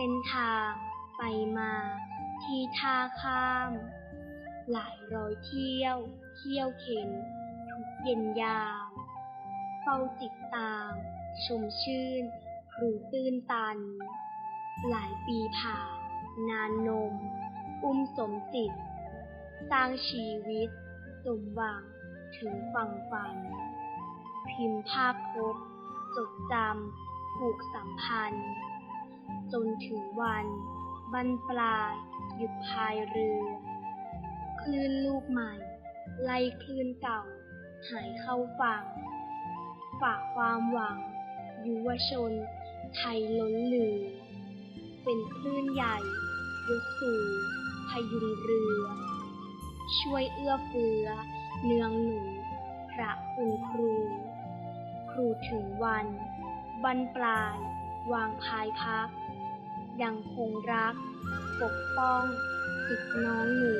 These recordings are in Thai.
เส้นทางไปมาที่ท่าข้าม หลายร้อยเที่ยวเที่ยวเข็นทุกเย็นยาวเฝ้าติดตามชมชื่นครูตื้นตัน หลายปีผ่านนานนม อุ้มสมจิต สร้างชีวิต สมหวังถึงฝั่งฝัน พิมพ์ภาพพจน์จดจำผูกสัมพันธ์ จนถึงวันบรรปลายหยุดพายเรือ คลื่นลูกใหม่ ไล่คลื่นเก่า หายเข้าฝั่ง ฝากความหวัง ยุวชน ไทยล้นเหลือ เป็นคลื่นใหญ่ยกสู่พยุงเรือ ช่วยเอื้อเฟื้อ เนืองหนุนพระคุณครู ครูถึงวัน บรรปลาย วางพายพัก ยังคงรัก ปกป้องสิทธิน้องหนู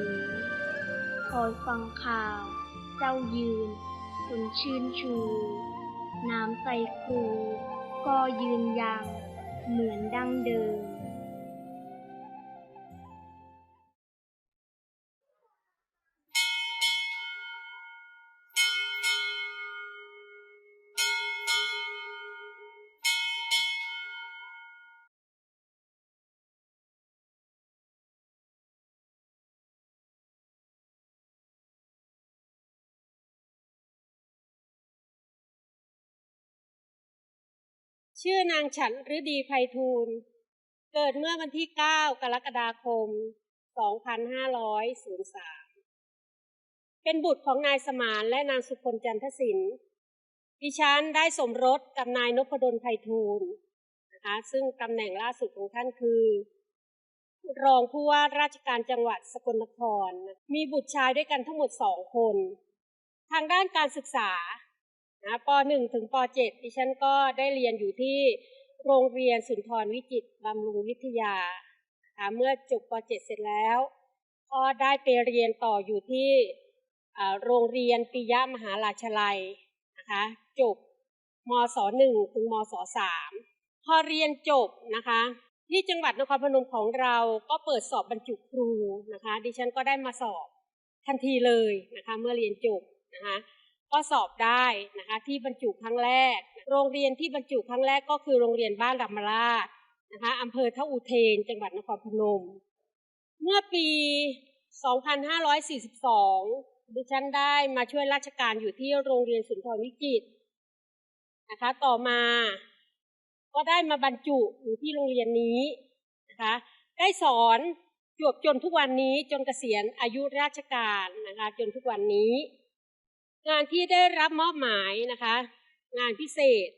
คอยฟังข่าว เจ้ายืนคนชื่นชู น้ำใจครู ก็ยืนยังเหมือนดั้งเดิม ชื่อนางฉันฤดีไพฑูรย์เกิดเมื่อวันที่ 9 กรกฎาคม 2503 เป็นบุตรของนายสมานและนางสุคนจันทศิลป์ดิฉันได้สมรสกับนายนพดลไพฑูรย์นะคะซึ่งตำแหน่งล่าสุดของท่านคือ รองผู้ว่าราชการจังหวัดสกลนคร มีบุตรชายด้วยกันทั้งหมดสองคน ทางด้านการศึกษา นะป .1 ถึงป .7 ดิฉันก็ได้เรียนอยู่ที่โรงเรียนสุนทรวิจิตบำรุงวิทยานะคะเมื่อจบป .7 เสร็จแล้ว ก็ได้ไปเรียนต่ออยู่ที่โรงเรียนปิยะมหาราชลัยนะคะจบมศ .1 ถึงมศ .3 พอเรียนจบนะคะที่จังหวัดนครพนมของเราก็เปิดสอบบรรจุครูนะคะ ดิฉันก็ได้มาสอบทันทีเลยนะคะ เมื่อเรียนจบนะคะ ก็สอบได้นะคะที่บรรจุครั้งแรก โรงเรียนที่บรรจุครั้งแรกก็คือโรงเรียนบ้านรัมราชนะคะอำเภอท่าอุเทน จังหวัดนครพนม เมื่อปี 2542 ดิฉันได้มาช่วยราชการอยู่ที่โรงเรียนสุนทรวิจิตรนะคะต่อมา ก็ได้มาบรรจุอยู่ที่โรงเรียนนี้นะคะได้สอนจวบจนทุกวันนี้จนเกษียณอายุราชการนะคะจนทุกวันนี้ งานที่ได้รับมอบหมายนะคะ งานพิเศษ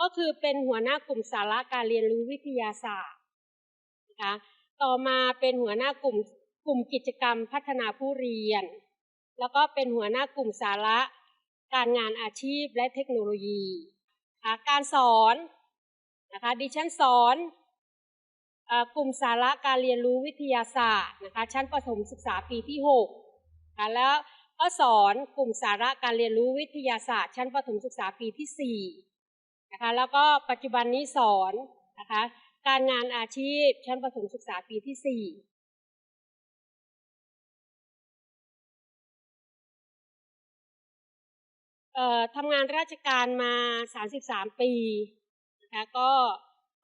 ก็คือเป็นหัวหน้ากลุ่มสาระการเรียนรู้วิทยาศาสตร์นะคะต่อมาเป็นหัวหน้ากลุ่มกลุ่มกิจกรรมพัฒนาผู้เรียน แล้วก็เป็นหัวหน้ากลุ่มสาระ การงานอาชีพและเทคโนโลยีนะะการสอนนะคะดิฉันสอนกลุ่มสาระการเรียนรู้วิทยาศาสตร์นะคะชั้นประถมศึกษาปีที่6ค่ะแล้ว ก็สอนกลุ่มสาระการเรียนรู้วิทยาศาสตร์ ชั้นประถมศึกษาปีที่4นะคะแล้วก็ปัจจุบันนี้สอนนะคะการงานอาชีพชั้นประถมศึกษาปีที่ 4ทำงานราชการมา 33 ปีนะคะก็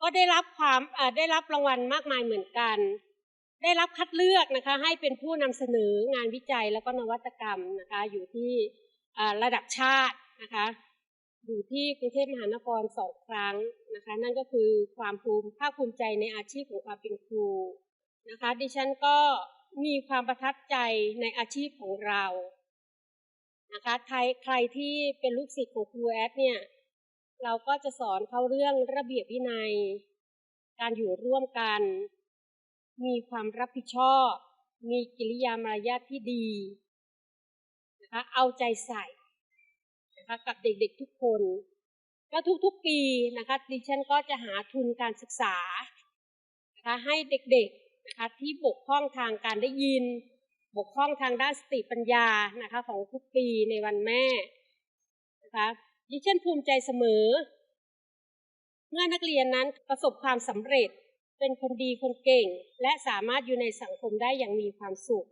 ก็ได้รับความได้รับรางวัลมากมายเหมือนกัน ได้รับคัดเลือกนะคะให้เป็นผู้นำเสนองานวิจัยแล้วก็นวัตกรรมนะคะอยู่ที่ระดับชาตินะคะอยู่ที่กรุงเทพมหานครสองครั้งนะคะ นั่นก็คือความภูมิภาคภูมิใจในอาชีพของความเป็นครูนะคะ ดิฉันก็มีความประทับใจในอาชีพของเรานะคะใครใครที่เป็นลูกศิษย์ของครูแอดเนี่ยเราก็จะสอนเขาเรื่องระเบียบวินัย การอยู่ร่วมกัน มีความรับผิดชอบ มีกิริยามารยาทที่ดีนะคะเอาใจใส่นะคะกับเด็กๆทุกคน ก็ทุกๆปีนะคะดิฉันก็จะหาทุนการศึกษานะคะให้เด็กๆนะคะที่บกพร่องทางการได้ยิน บกพร่องทางด้านสติปัญญานะคะของทุกปีในวันแม่นะคะดิฉันภูมิใจเสมอ เมื่อนักเรียนนั้นประสบความสำเร็จ เป็นคนดีคนเก่ง และสามารถอยู่ในสังคมได้อย่างมีความสุข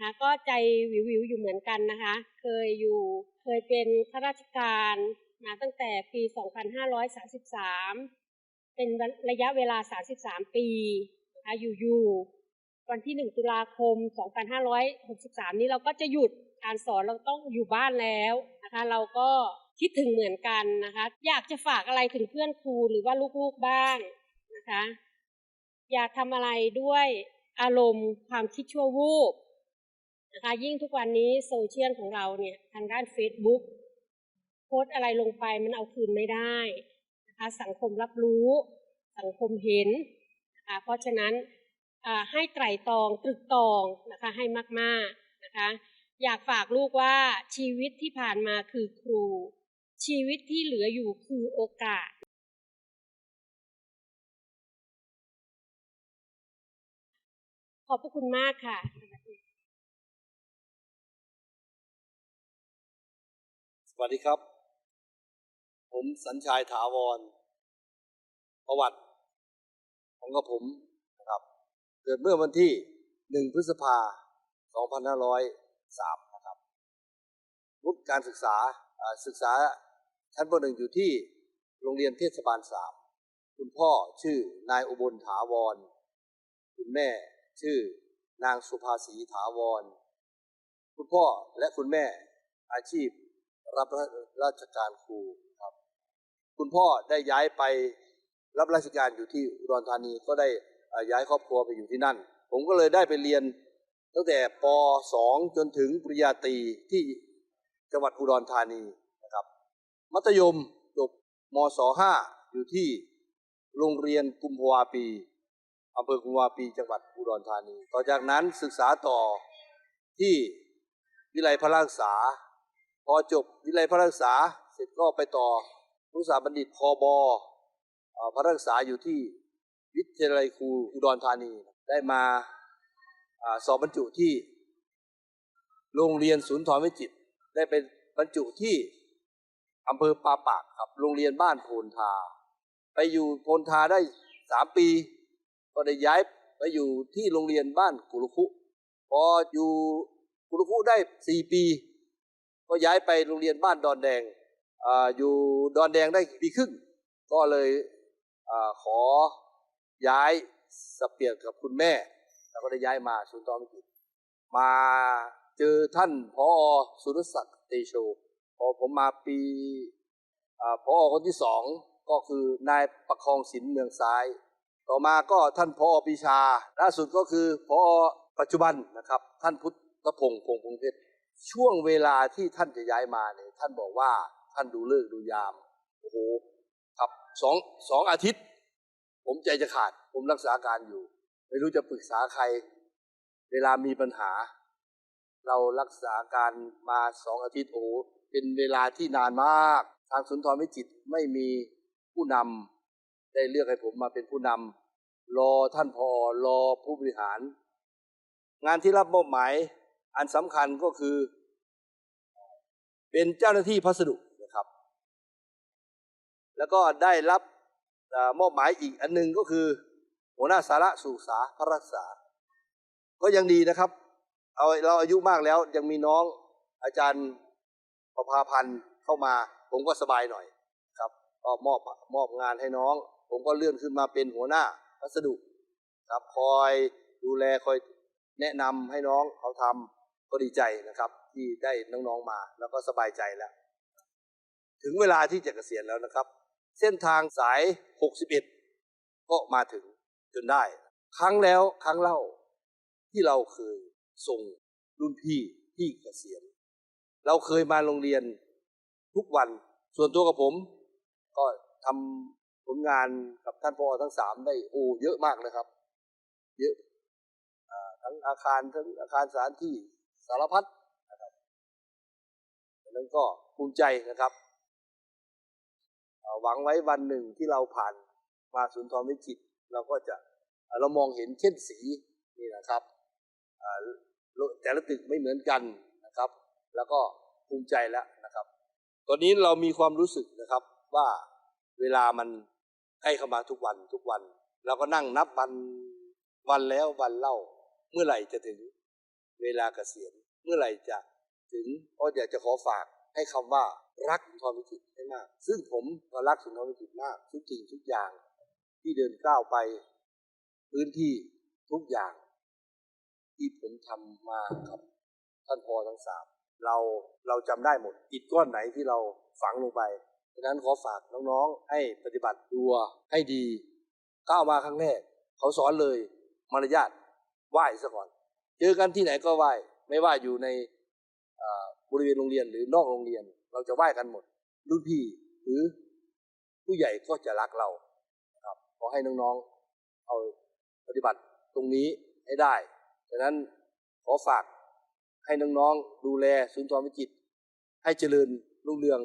นะก็ใจวิววิวๆอยู่เหมือนกันนะคะ เคยอยู่เคยเป็นข้าราชการมาตั้งแต่ปี 2533 เป็นระยะเวลา 33 ปีนะคะอยู่ๆวันที่ 1 ตุลาคม 2563 นี้เราก็จะหยุดการสอนเราต้องอยู่บ้านแล้วนะคะ เราก็ คิดถึงเหมือนกันนะคะ อยากจะฝากอะไรถึงเพื่อนครูหรือว่าลูกๆบ้างนะคะ อยากทำอะไรด้วยอารมณ์ความคิดชั่ววูบนะคะยิ่งทุกวันนี้โซเชียลของเราเนี่ยทางด้าน Facebook โพสอะไรลงไปมันเอาคืนไม่ได้นะคะสังคมรับรู้ สังคมเห็นนะคะเพราะฉะนั้นให้ไตร่ตรองตรึกตรองนะคะให้มากๆนะคะอยากฝากลูกว่าชีวิตที่ผ่านมาคือครู ชีวิตที่เหลืออยู่คือโอกาสขอบพระคุณมากค่ะ สวัสดีครับ ผมสัญชัยถาวร ประวัติ ของกับผมนะครับ เกิดเมื่อวันที่ 1 พฤษภา 2503 นะครับวุฒิการศึกษาศึกษา ชั้นป .1 อยู่ที่โรงเรียนเทศบาล3คุณพ่อชื่อนายอุบลถาวร คุณแม่ชื่อนางสุภาษีถาวร คุณพ่อและคุณแม่อาชีพรับราชการครูครับ คุณพ่อได้ย้ายไปรับราชการอยู่ที่อุดรธานีก็ได้ย้ายครอบครัวไปอยู่ที่นั่น ผมก็เลยได้ไปเรียนตั้งแต่ป .2 จนถึงปริญญาตรีที่จังหวัดอุดรธานี มัธยมจบมศ .5 อยู่ที่โรงเรียนกุมภาวาปีอำเภอกุมภาวาปีจังหวัดอุดรธานี ต่อจากนั้นศึกษาต่อที่วิไลพระราชศึกษา พอจบวิไลพระราชศึกษาเสร็จก็ไปต่อรุษาบัณฑิตคอบอพระราชศึกษาอยู่ที่วิทยาลัยครูอุดรธานีได้มาอสอบบรรจุที่ โรงเรียนศูนย์ถอนวิจิตได้เป็นบรรจุที่ อำเภอปาปากครับ โรงเรียนบ้านโพนทา ไปอยู่โพนทาได้สามปี ก็ได้ย้ายไปอยู่ที่โรงเรียนบ้านกุลุคุพออยู่กุลุคุได้สี่ปี ก็ย้ายไปโรงเรียนบ้านดอนแดงออยู่ดอนแดงได้ปีครึ่ง ก็เลยอขอย้ายสเปียนกับคุณแม่ แล้วก็ได้ย้ายมาศูนย์ตอนวิจิตรมาเจอท่านพอสุรศักดิ์เตโช อผมมาปีอพอคนที่สองก็คือนายประคองศิลเมืองซ้าย ต่อมาก็ท่านพอปีชา ล่าสุดก็คือพอปัจจุบันนะครับ ท่านพุทธพงศ์พงษ์พงเพชรช่วงเวลาที่ท่านจะย้ายมาเนี่ยท่านบอกว่าท่านดูเลิกดูยามโอ้โหครับสองสองอาทิตย์ ผมใจจะขาด ผมรักษาการอยู่ ไม่รู้จะปรึกษาใคร เวลามีปัญหา เรารักษาการมาสองอาทิตย์โอ้ เป็นเวลาที่นานมาก ทางสุนทรวิจิตไม่มีผู้นำได้เลือกให้ผมมาเป็นผู้นำรอท่านพอรอผู้บริหาร งานที่รับมอบหมายอันสำคัญก็คือ เป็นเจ้าหน้าที่พัสดุนะครับ แล้วก็ได้รับมอบหมายอีกอันหนึงก็คือ หัวหน้าสาระสุขาพระรักษา ก็ยังดีนะครับ เอาเราอายุมากแล้วยังมีน้องอาจารย์ ประภาพันธ์เข้ามา ผมก็สบายหน่อยครับก็มอบมอบงานให้น้อง ผมก็เลื่อนขึ้นมาเป็นหัวหน้าพัสดุครับคอยดูแลคอยแนะนำให้น้องเขาทำก็ดีใจนะครับ ที่ได้น้องๆมาแล้วก็สบายใจแล้ว ถึงเวลาที่จะเกษียณแล้วนะครับ เส้นทางสาย 61 ก็มาถึงจนได้ ครั้งแล้วครั้งเล่าที่เราเคยส่งรุ่นพี่ที่เกษียณ เราเคยมาโรงเรียนทุกวัน ส่วนตัวกับผม ก็ทำผลงานกับท่านพอทั้งสามได้โอ้เยอะมากนะครับ เยอะทั้งอาคารทั้งอาคารสถานที่สารพัดนะครับดังนั้นก็ภูมิใจนะครับหวังไว้วันหนึ่งที่เราผ่านมาศูนย์ทรวิจิต เราก็จะเรามองเห็นเช่นสีนี่นะครับแต่ละตึกไม่เหมือนกัน แล้วก็ภูมิใจแล้วนะครับ ตอนนี้เรามีความรู้สึกนะครับว่าเวลามันใกล้เข้ามาทุกวันทุกวัน เราก็นั่งนับวันวันแล้ววันเล่า เมื่อไหร่จะถึงเวลาเกษียณเมื่อไหร่จะถึงก็อยากจะขอฝากให้คำว่ารักสุนทรวิจิตให้มาก ซึ่งผมก็รักสุนทรวิจิตมาก ทุกจริงทุกอย่างที่เดินก้าวไป พื้นที่ทุกอย่าง ที่ผมทำมาครับท่านพอทั้งสาม เราเราจำได้หมดอิฐก้อนไหนที่เราฝังลงไปดังนั้นขอฝากน้องๆ ให้ปฏิบัติตัวให้ดีก้าวมาครั้งแรกเขาสอนเลยมารยาทไหว้ซะก่อน เจอกันที่ไหนก็ไหว้ไม่ว่าอยู่ในบริเวณโรงเรียนหรือนอกโรงเรียน เราจะไหว้กันหมด รุ่นพี่หรือผู้ใหญ่ก็จะรักเราครับขอให้น้องๆ เอาปฏิบัติตรงนี้ให้ได้ดังนั้นขอฝาก ให้น้องๆดูแลศูนย์ทรวิจิต ให้เจริญรุ่งเรือง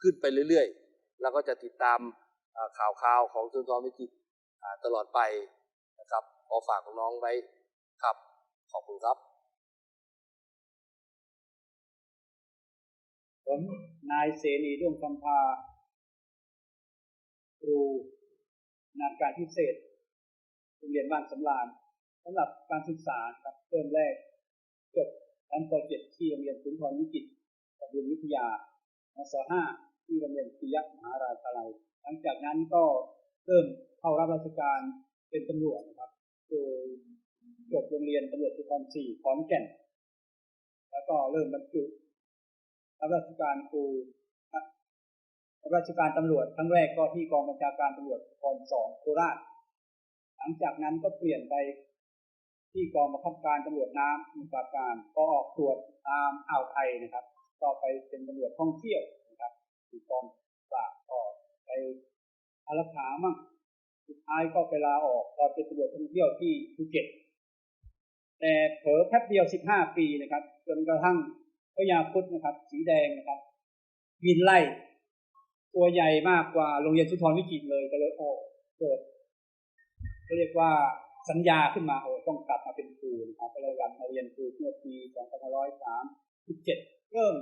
ขึ้นไปเรื่อยๆ แล้วก็จะติดตามข่าวข่าวของศูนย์ทรวิจิตตลอดไปนะครับ ขอฝากน้องๆไว้ครับ ขอบคุณครับ ผมนายเสนีดวงคำพาครูนาการพิเศษโรงเรียนบ้านสำรานสำหรับการศึกษาครับเริ่มแรกจบ ชั้นป .7 ที่โรงเรียนสุนทรวิจิตรบำรุงวิทยามศ .5 ที่โรงเรียนปิยมหาราชาลัย หลังจากนั้นก็เริ่มเข้ารับราชการเป็นตำรวจนะครับโดยจบโรงเรียนตำรวจภูธร4ขอนแก่น แล้วก็เริ่มบรรจุรับราชการครูรับราชการตำรวจครั้งแรกก็ที่กองบัญชาการตำรวจกองสองโคราช หลังจากนั้นก็เปลี่ยนไป ที่กองบังคับการตำรวจน้ำสมุทรปราการก็ออกตรวจตามอ่าวไทยนะครับก็ไปเป็นตำรวจท่องเที่ยวนะครับที่กองปราบก็ไปอารักขามั่งสุดท้ายก็ไปลาออกตอนเป็นตำรวจท่องเที่ยวที่ภูเก็ตแต่เผลอแป๊บเดียว15ปีนะครับ จนกระทั่งพญาครุดนะครับ สีแดงนะครับบินไล่ตัวใหญ่มากกว่าโรงเรียนสุนทรวิจิตเลยก็เลยโอ้เกิดก็เรียกว่า สัญญาขึ้นมาโอ้ต้องกลับมาเป็นครูนะครับก็เลยกลับมาเรียนครูเมื่อปี2537 เริ่ม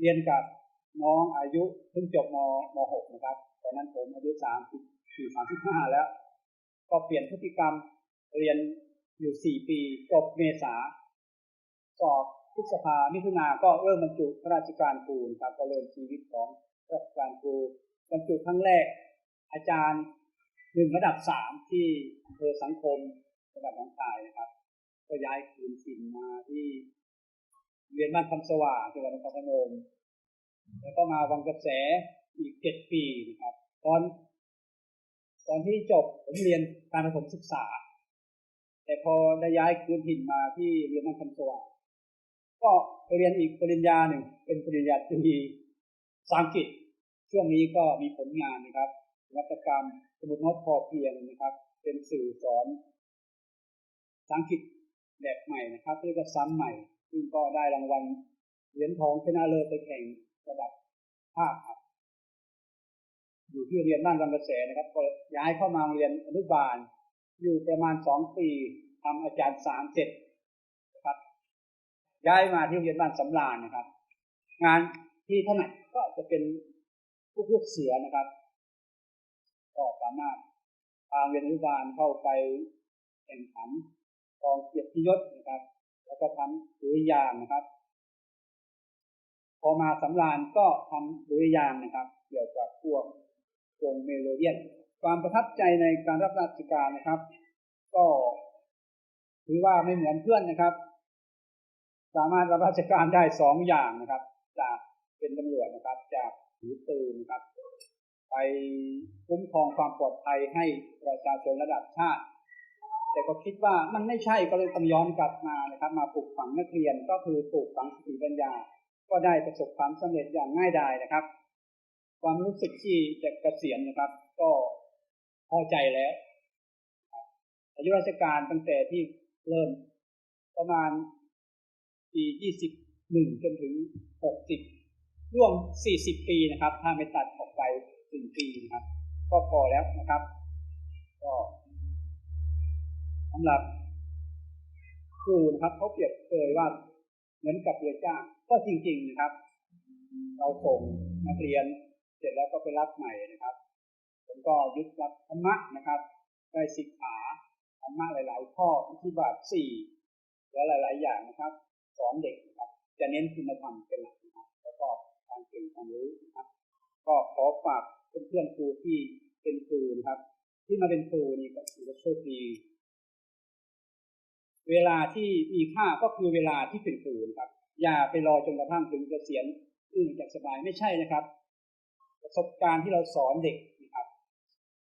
เรียนกับน้องอายุเพิ่งจบมม .6 นะครับตอนนั้นผมอายุ30 35 แล้ว ก็เปลี่ยนพฤติกรรมเรียนอยู่ 4 ปีจบเมษาสอบพฤษภามิถุนาก็เริ่มบรรจุข้าราชการครูนะครับก็เริ่มชีวิตของราชการครูบรรจุครั้งแรกอาจารย์ หนึ่งระดับสามที่อำเภอสังคมจังหวัดหนองคายนะครับ ก็ย้ายคืนถิ่นมาที่เรียนบ้านคำสว่างจังหวัดนครพนมแล้วก็มาวังกระแสอีกเจ็ดปีนะครับตอน ตอนที่จบผมเรียนการประถมศึกษา แต่พอได้ย้ายคืนถิ่นมาที่เรียนบ้านคำสว่างก็ไปเรียนอีกปริญญาหนึ่งเป็นปริญญาตรีภาษาอังกฤษช่วงนี้ก็มีผลงานนะครับ วัตกรรม สมุดโน้ตพอเพียงนะครับ เป็นสื่อสอนภาษาอังกฤษแบบใหม่นะครับเรียกว่าซ้ำใหม่ ซึ่งก็ได้รางวัลเหรียญทองชนะเลิศไปแข่งระดับภาคครับ อยู่ที่เรียนบ้านวังกระแสนะครับ ก็ย้ายเข้ามาเรียนอนุบาล อยู่ประมาณสองปีทำอาจารย์สามเสร็จนะครับ ย้ายมาที่โรงเรียนบ้านสำราญนะครับ งานที่ถนัดก็จะเป็นพวกลูกเสือนะครับ ก็สามารถทางเรียนอนุบาลเข้าไปแข่งขันกองเกียรติยศนะครับ แล้วก็ทำดุริยางนะครับ พอมาสำราญก็ทำดุริยางนะครับ เกี่ยวกับพวกวงเมโลเดียน ความประทับใจในการรับราชการนะครับ ก็ถือว่าไม่เหมือนเพื่อนนะครับ สามารถรับราชการได้สองอย่างนะครับ จากเป็นตำรวจนะครับ จากถือปืนนะครับ ไปคุ้มครองความปลอดภัยให้ประชาชนระดับชาติ แต่ก็คิดว่ามันไม่ใช่ก็เลยต้องย้อนกลับมานะครับ มาปลูกฝังนักเรียนก็คือปลูกฝังสติปัญญา ก็ได้ประสบความสำเร็จอย่างง่ายดายนะครับ ความรู้สึกที่จะเกษียณนะครับ ก็พอใจแล้วอายุราชการตั้งแต่ที่เริ่มประมาณปี21จนถึง60ร่วม 40 ปีนะครับ ถ้าไม่ตัดออกไป ถึงปีนะครับ ก็พอแล้วนะครับ ก็สำหรับครูนะครับเขาเปรียบเปรยว่าเหมือนกับเรือจ้างก็จริง ๆนะครับ เราส่งนักเรียน เสร็จแล้วก็ไปรับใหม่นะครับผมก็ยึดรับธรรมะนะครับ ได้ศึกษาธรรมะหลาย ๆ ข้อวิธีบาทสี่และหลาย ๆ อย่างนะครับ สอนเด็กนะครับ จะเน้นคุณธรรมเป็นหลักนะครับ แล้วก็การเก่งความรู้นะครับ ก็ขอฝาก เพื่อนๆครูที่เป็นครูนะครับ ที่มาเป็นครูนี่ก็ถือว่าโชคดีเวลาที่มีค่าก็คือเวลาที่เป็นครูนะครับ อย่าไปรอจนกระทั่งถึงเกษียณอื่นจากสบายไม่ใช่นะครับ ประสบการณ์ที่เราสอนเด็กนะครับ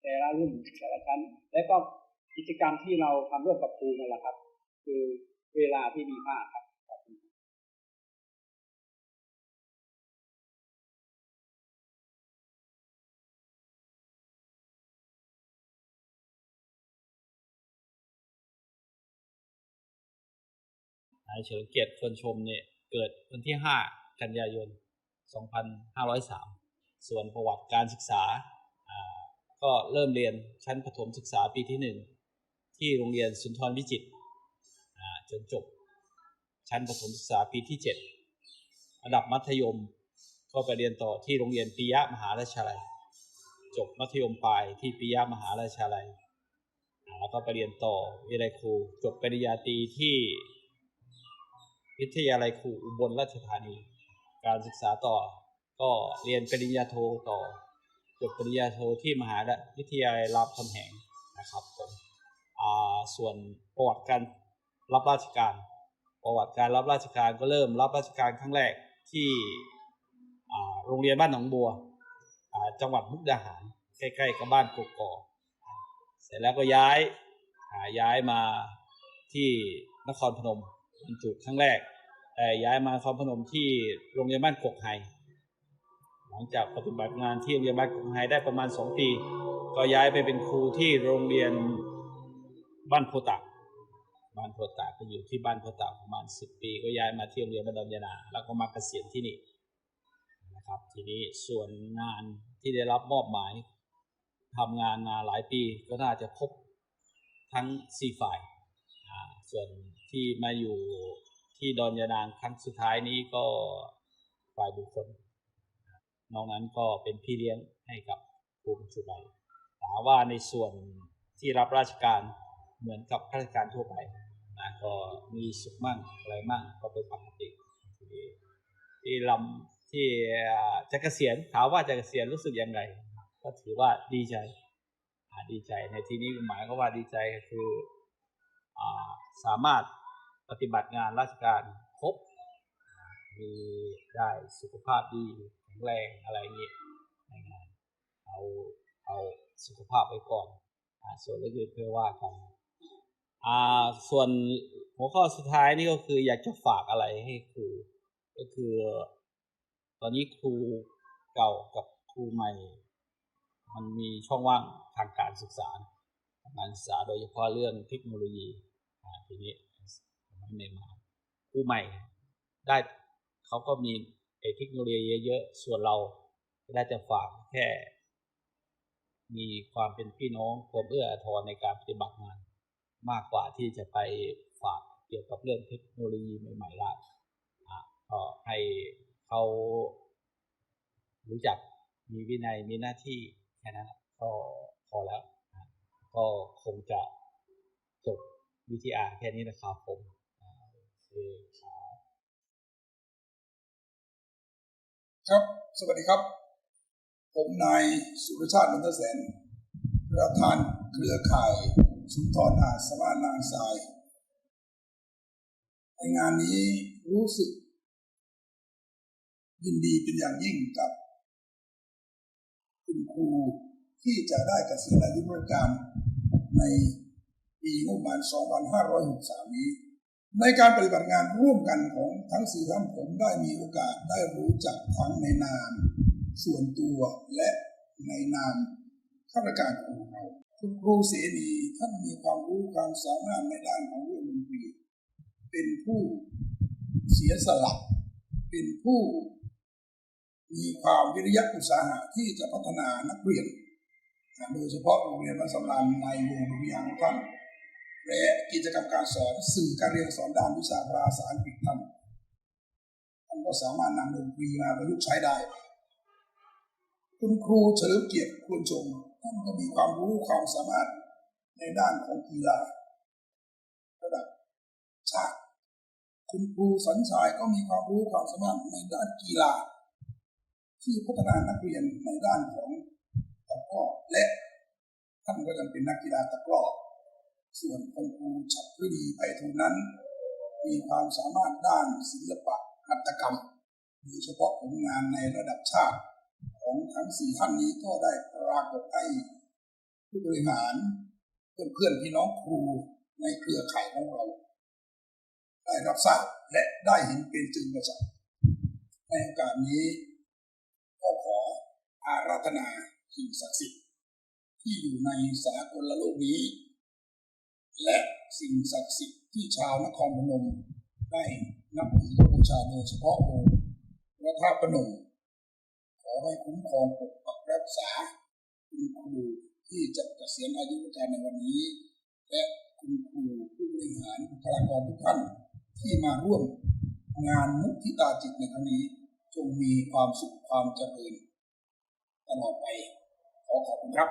แต่ละรุ่นแต่ละชั้น และก็กิจกรรมที่เราทำร่วมกับครูนั่นแหละครับ คือเวลาที่มีค่าครับ นายเฉลิมเกียรติคนชมเนี่ยเกิดวันที่ 5 กันยายน 2503 ส่วนประวัติการศึกษา ก็เริ่มเรียนชั้นประถมศึกษาปีที่ 1 ที่โรงเรียนสุนทรวิจิตรจนจบ ชั้นประถมศึกษาปีที่ 7 ระดับมัธยมก็ไปเรียนต่อที่โรงเรียนปิยะมหาราชาลัย จบมัธยมปลายที่ปิยะมหาราชาลัยแล้วก็ไปเรียนต่อวิทยาลัยครูจบปริญญาตรีที่ วิทยาลัยครูอุบลราชธานี การศึกษาต่อ ก็เรียนปริญญาโทต่อจบปริญญาโทที่มหาวิทยาลัยรามคำแหงนะครับผมส่วนประวัติการรับราชการ ประวัติการรับราชการก็เริ่มรับราชการครั้งแรกที่โรงเรียนบ้านหนองบัวจังหวัดมุกดาหารใกล้ๆกับบ้านกกอกเสร็จแล้วก็ย้ายาย้ายมาที่นครพนมบรรจุครั้งแรก ย้ายมานครพนมที่โรงเรียนบ้านกกไฮหลังจากปฏิบัติงานที่โรงเรียนบ้านกกไฮได้ประมาณสองปี ก็ย้ายไปเป็นครูที่โรงเรียนบ้านโพตากบ้านโพตากก็อยู่ที่บ้านโพตากประมาณสิบปี ก็ย้ายมาที่โรงเรียนบ้านดอนยานาแล้วก็มาเกษียณที่นี่นะครับ ทีนี้ส่วนงานที่ได้รับมอบหมายทำงานมาหลายปีก็น่าจะครบทั้งสี่ฝ่าย ส่วนที่มาอยู่ ที่ดอนยานางครั้งสุดท้ายนี้ก็ฝ่ายบุคคลนอกนั้นก็เป็นพี่เลี้ยงให้กับครูปัจจุบันถามว่าในส่วนที่รับราชการเหมือนกับข้าราชการทั่วไปนะก็มีสุขมั่งอะไรมั่งก็เป็นปกติที่ที่ลำที่จะเกษียณถามว่าจะเกษียณรู้สึกยังไงก็ถือว่าดีใจดีใจในที่นี้หมายก็ว่าดีใจคืออสามารถ ปฏิบัติงานราชการครบมีได้สุขภาพดีแข็งแรงอะไรอย่างนี้ในงานเอาเอาสุขภาพไว้ก่อนอส่วนเรื่องอื่นเพื่อว่ากันอ่าส่วนหัวข้อสุดท้ายนี่ก็คืออยากจะฝากอะไรให้ครูก็คือ ตอนนี้ครูเก่ากับครูใหม่ มันมีช่องว่างทางการศึกษา การศึกษาโดยเฉพาะเรื่องเทคโนโลยีทีนี้ มันไม่มาผู้ใหม่ ได้เขาก็มีเทคโนโลยีเยอะๆส่วนเราได้จะฝากแค่ มีความเป็นพี่น้องความเอื้ออาทรในการปฏิบัติงาน มากกว่าที่จะไปฝากเกี่ยวกับเรื่องเทคโนโลยีใหม่ๆได้อะก็ให้เขารู้จักมีวินัยมีหน้าที่แค่นั้นก็พอแล้ว ก็คงจะจบวิทยาแค่นี้นะครับผม ครับ สวัสดีครับ ผมนายสุรชาตินนทแสน ประธานเครือข่ายสุนทรอาสมานางทราย ในงานนี้รู้สึก ยินดีเป็นอย่างยิ่งกับ คุณครูที่จะได้เกษียณอายุราชการในปีงบประมาณ 2563 นี้ ในการปฏิบัติงานร่วมกันของทั้งสี่ท่านผมได้มีโอกาสได้รู้จักทั้งในนาม ส่วนตัวและในนามข้าราชการของเราคุณครูเสนีท่านมีความรู้ความสามารถในด้านของเรื่องดนตรีเป็นผู้เสียสละเป็นผู้มีความวิริยะอุตสาหะที่จะพัฒนานักเรียน โดยเฉพาะโรงเรียนวัดสำรานในวงดุริยางค์ของท่าน และกิจกรรมการสอนสื่อการเรียนสอนด้านวิชาภาษาอังกฤษท่านท่านก็สามารถนำดนตรีมาประยุกต์ใช้ได้ คุณครูเฉลิมเกียรติควรชมท่านก็มีความรู้ความสามารถในด้านของกีฬาระดับชาติคุณครูสัญชัยก็มีความรู้ความสามารถในด้านกีฬา ที่พัฒนานักเรียนในด้านของตะกร้อและท่านก็ยังเป็นนักกีฬาตะกร้อ ส่วนคุณครูฉัตรพฤดีไปทูลนั้น มีความสามารถด้านศิลปะหัตถกรรมโดยเฉพาะผลงานในระดับชาติ ของทั้งสี่ท่านนี้ก็ได้ปรากฏให้ผู้บริหารเพื่อนๆพี่น้องครูในเครือข่ายของเรา ได้รับทราบและได้เห็นเป็นจึงประจักษ์ในโอกาสนี้ก็ขออาราธนาสิ่งศักดิ์สิทธิ์ที่อยู่ในสากลโลกนี้ และสิ่งศักดิ์สิทธิ์ที่ชาวนครพนมได้นับถือบูชาโดยเฉพาะองค์พระธาตุพนมขอให้คุ้มครองปกปักรักษาคุณครูที่จะเกษียณอายุราชการในวันนี้ และคุณครูผู้บริหารบุคลากรทุกท่านที่มาร่วมงานมุทิตาจิตในครั้งนี้ จงมีความสุขความเจริญตลอดไปขอขอบคุณครับ